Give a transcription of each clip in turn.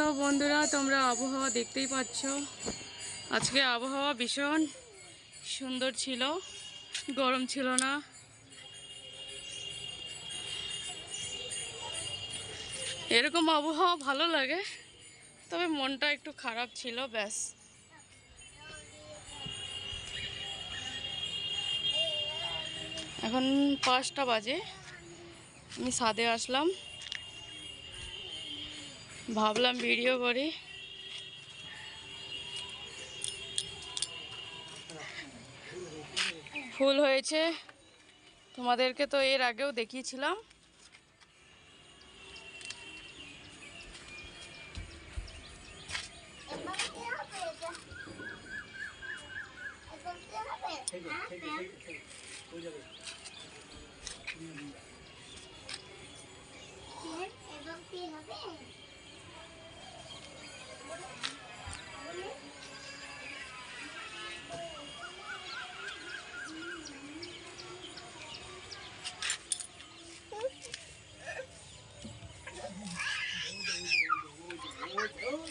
তো বন্ধুরা, তোমরা আবহাওয়া দেখতেই পাচ্ছ। আজকে আবহাওয়া ভীষণ সুন্দর ছিল, গরম ছিল না। এরকম আবহাওয়া ভালো লাগে, তবে মনটা একটু খারাপ ছিল, ব্যাস। এখন পাঁচটা বাজে, আমি ছাদে আসলাম। ভাবলাম ভিডিও করি। ফুল হয়েছে। তোমাদেরকে তো এর আগেও দেখিয়েছিলাম।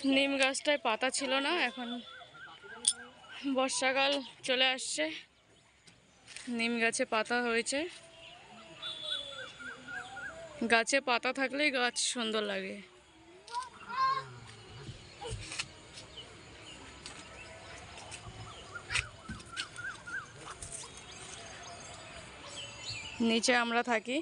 নিম গাছটায় পাতা ছিল না, এখন বর্ষাকাল চলে আসছে। নিম গাছে পাতা হয়েছে। গাছে পাতা থাকলেই গাছ সুন্দর লাগে। নিচে আমরা থাকি।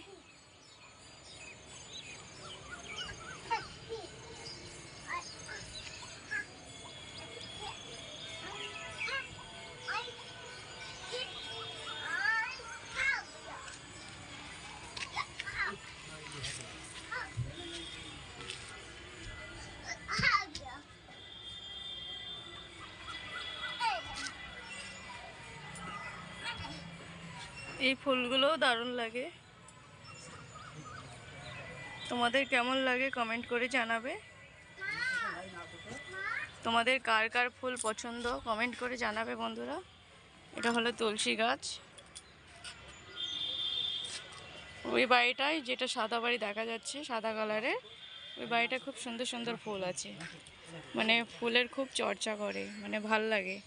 এই ফুলগুলোও দারুণ লাগে। তোমাদের কেমন লাগে কমেন্ট করে জানাবে। তোমাদের কার কার ফুল পছন্দ কমেন্ট করে জানাবে বন্ধুরা। এটা হলো তুলসী গাছ। ওই বাড়িটায় যেটা সাদা বাড়ি দেখা যাচ্ছে, সাদা কালারের ওই বাড়িটা খুব সুন্দর সুন্দর ফুল আছে। মানে ফুলের খুব চর্চা করে মানে ভালো লাগে।